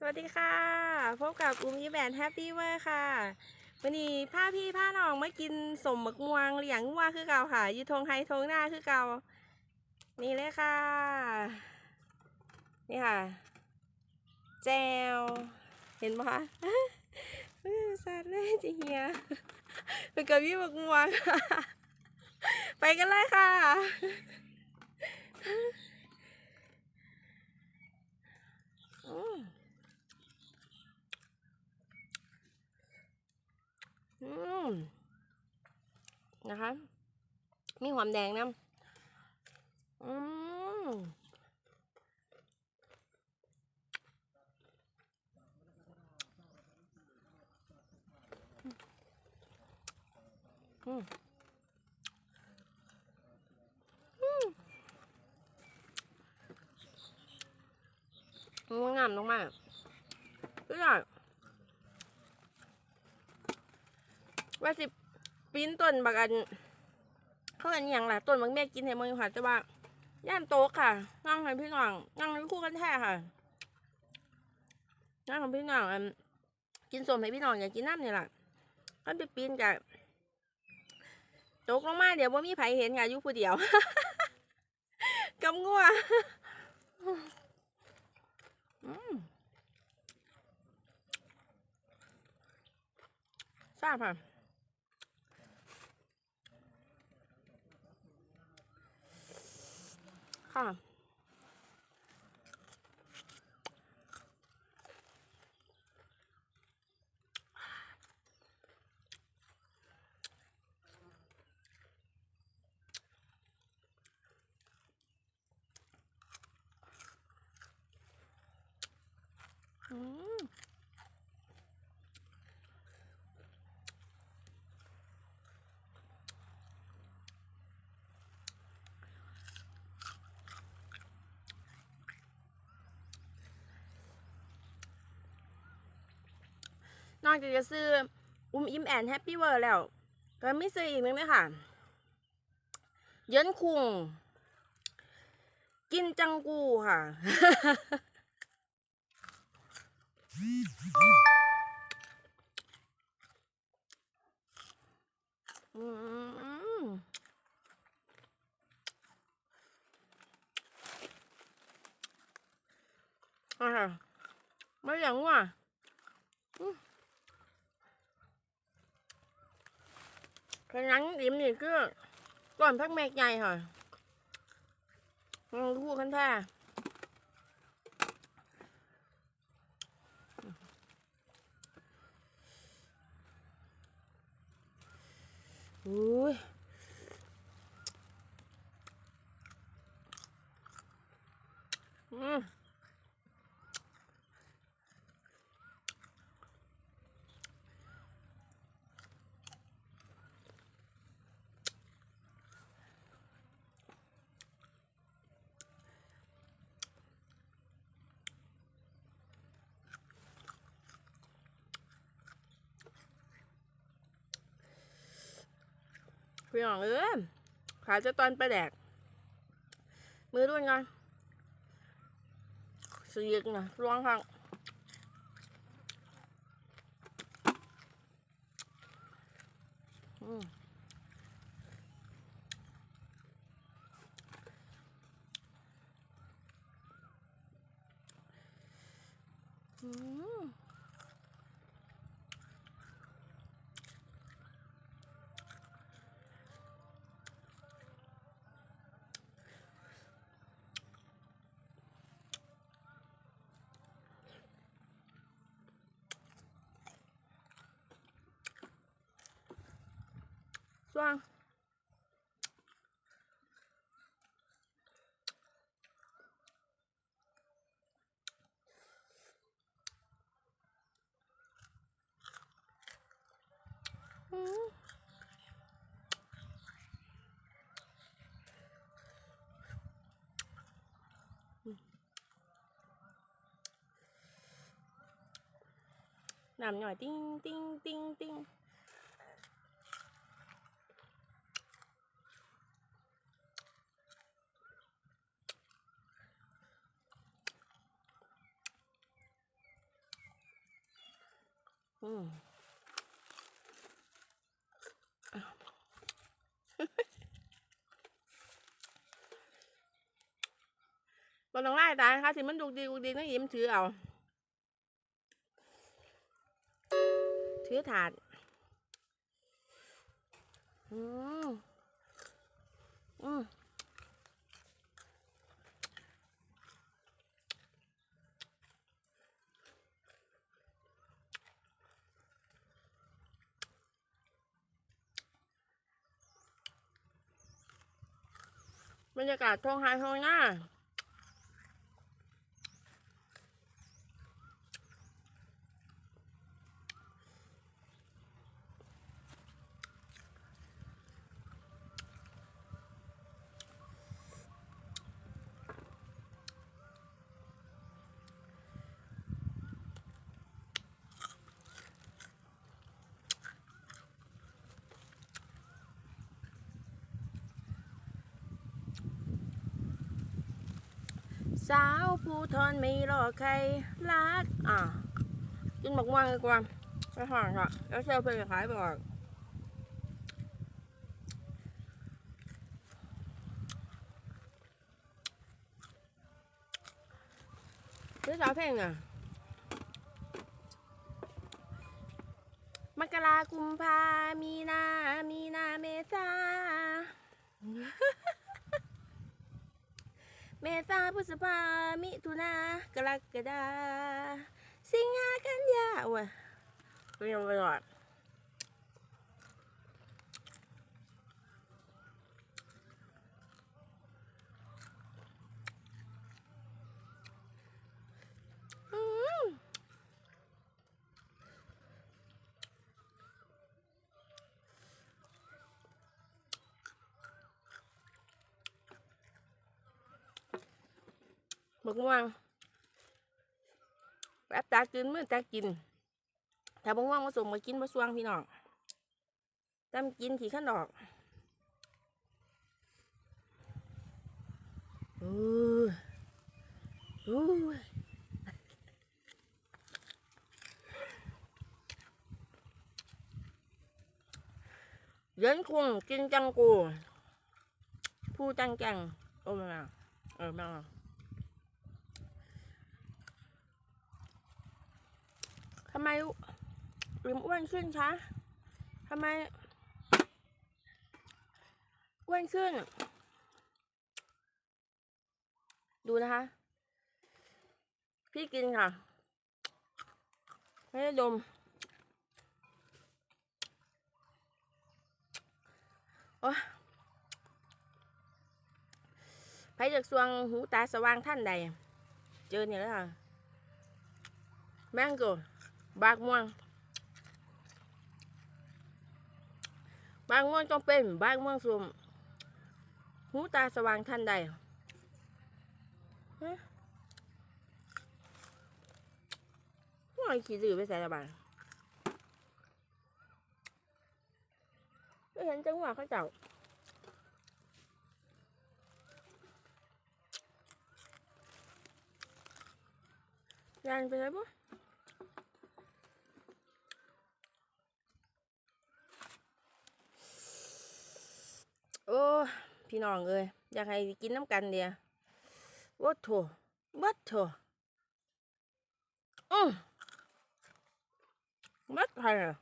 สวัสดีค่ะ พบกับอุ้มยิ้มแบนแฮปปี้เวอร์ค่ะวันนี้พาพี่พาน้องมากินสมบกม่วงเหลียงงัวคือเก่าค่ะยูทงไฮทงหน้าคือเก่านี่เลยค่ะ นี่ค่ะ แจว เห็นปะคะสัตว์เลยจีเฮียไปกับพี่บักม่วงไปกันเลยค่ะอืมอืม นะคะ มีหอมแดงน้ำอืมอืมอืมมันงามมากๆเพื่อน ว่าสิปีนต้นบักอันเขาอันอย่างล่ะต้นบักแม่กินให้มึงค่ะแต่ว่าย่านโต๊ะค่ะนั่งให้พี่น้องนั่งให้คู่กันแท้ค่ะนั่งของพี่น้องกินสมให้พี่น้องอยากกินน้ำนี่แหละกันไปปีนกับตกลงมาเดี๋ยวว่ามีไผเห็นค่ะอยู่ผู้เดียวกำงัวอืมทราบค่ะ ค่ะ อืม นอกจากจะซื้ออุ้มอิมแอนแฮปปี้เวิร์แล้ว ก็ไม่ซื้ออีกนึงเลยค่ะ เยินคุง กินจังกูค่ะ อืมอ่าไม่อย่างว่ะ อืมขนังดิ่มนี่คือก่อนพักแม่ใหญ่ค่ะอืมคู่กันแท้อุ้ยอืม พี่น้องเออขาจะตอนไปแดก มือด้วยกันสียกนะร้องข้างอืมอืม สว่างอืมน้ำ อืมบนต้องไล่ตานะคะที่มันดูดีดูดีต้องยิ้มถือเอา ถือถาดอืมอืม บรรยากาศท้องไห้ท้องหน้า สาวผู้ทอนไม่รอใครรักอะกินบักม่วงดีกว่าไปห่างค่ะแล้วเซลเพลงขายไปก่อนซื้อสาวเพลงอะมกรากุมภามีนา มีนาเมษา เมษาพฤษภามิถุนากรกฎาสิงหากันยาโอ้ยเรียบร้อยอืม บักม่วงแบบตากินเมื่อตากิน ถ้าบักม่วงมาส่งมากินมาสวงพี่น้องตามกินขี่ขั้นดอกอู้อู้เย็นคงกินจังกูผู้จังจังโอ้ไม่เอาเออม่เอาำไมลืมอ้วนขึ้นคะทำไมอ้วนขึ้น ดูนะคะ พี่กินค่ะ ไม่ได้ดม โอ้ไผจากสวงหูตาสว่างท่านใด เจอเนี่ยแล้วค่ะ แมงโก บากม่วง บางม่วงต้องเป็นบางม่วงสุ่มหูตาสว่างทันใดฮะม่วงขี้ดื้อไปใส่ละบานไม่เห็นจังหวะเขาเจ้ายันไปเลยปะ โอ้ พี่น้องเอ้ยอยากให้กินน้ำกันเดียววัดโถวัดโถอืมวัดใครอะ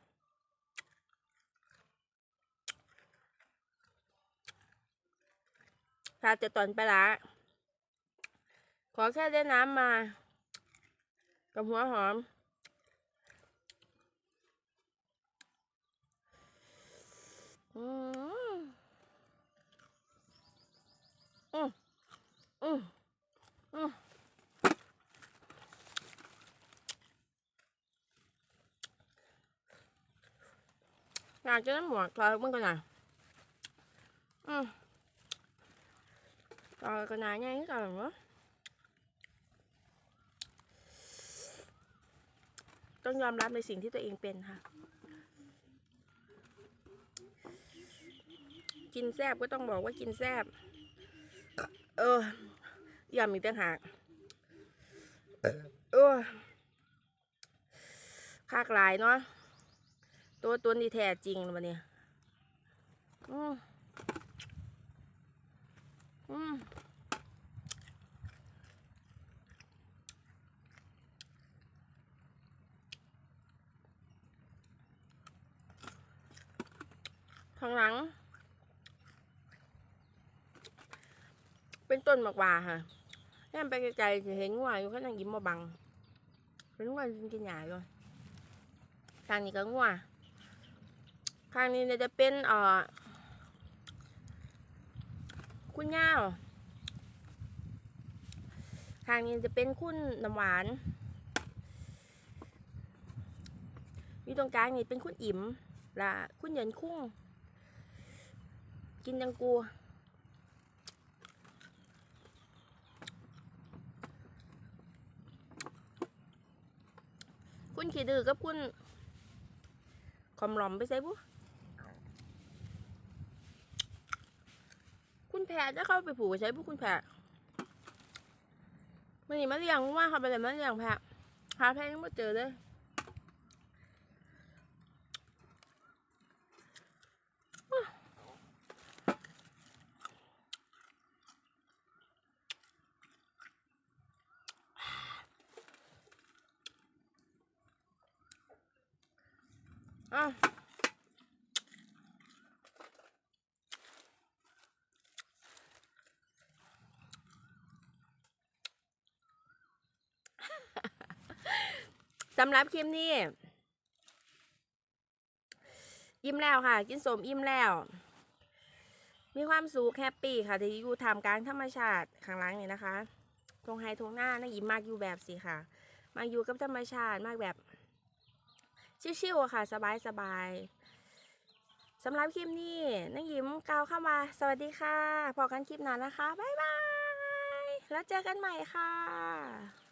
ถ้าจะตอนไปละขอแค่ได้น้ำมา กับหัวหอมอืม อืม อืมอืมอยากจะน้หมวกถอยมันก็หน่อยอืมถอยก็หน่อยง่ายที่สุดวะต้องยอมรับในสิ่งที่ตัวเองเป็นค่ะ กินแซบก็ต้องบอกว่ากินแซบ เออ ย่ามีกต่างหากเออคากหลายเนาะตัวตนที่แท้จริงมาเนี่ยอืมอืมข้างหลัง เป็นต้นหมากหว่าค่ะ แค่ไปไกลๆจะเห็นงัวอยู่ข้างหลังยิ้มมาบังเป็นงัวจริงๆใหญ่เลยข้างนี้ก็งัวข้างนี้จะเป็นเอ่อคุณย่าวข้างนี้จะเป็นคุณน้ำหวานอยู่ตรงกลางนี่เป็นคุณอิ๋มละคุณเหยินคุ้งกินจังกู คุณขี่ดื้อกับคุณคอมหลอมไปใส่บุคุณแพรจะเข้าไปผูกใช้บุคุณแพรมันนี่มาเลี้ยงว่าเขาไปเลยมาเลี้ยงแพรหาแพรยังไม่เจอเลย อะสำหรับคลิปนี้อิ่มแล้วค่ะ กินสมอิ่มแล้ว มีความสุขแฮปปี้ค่ะที่อยู่ทำกลางธรรมชาติข้างล่างนี่นะคะทงไฮทงหน้านะอิ่มมากอยู่แบบสิค่ะ มาอยู่กับธรรมชาติมากแบบ ชิวๆอะค่ะ สบายๆสำหรับคลิปนี้นักยิ้มกล่าวเข้ามา สวัสดีค่ะ พอกันคลิปหน้านะคะ บ๊ายบาย แล้วเจอกันใหม่ค่ะ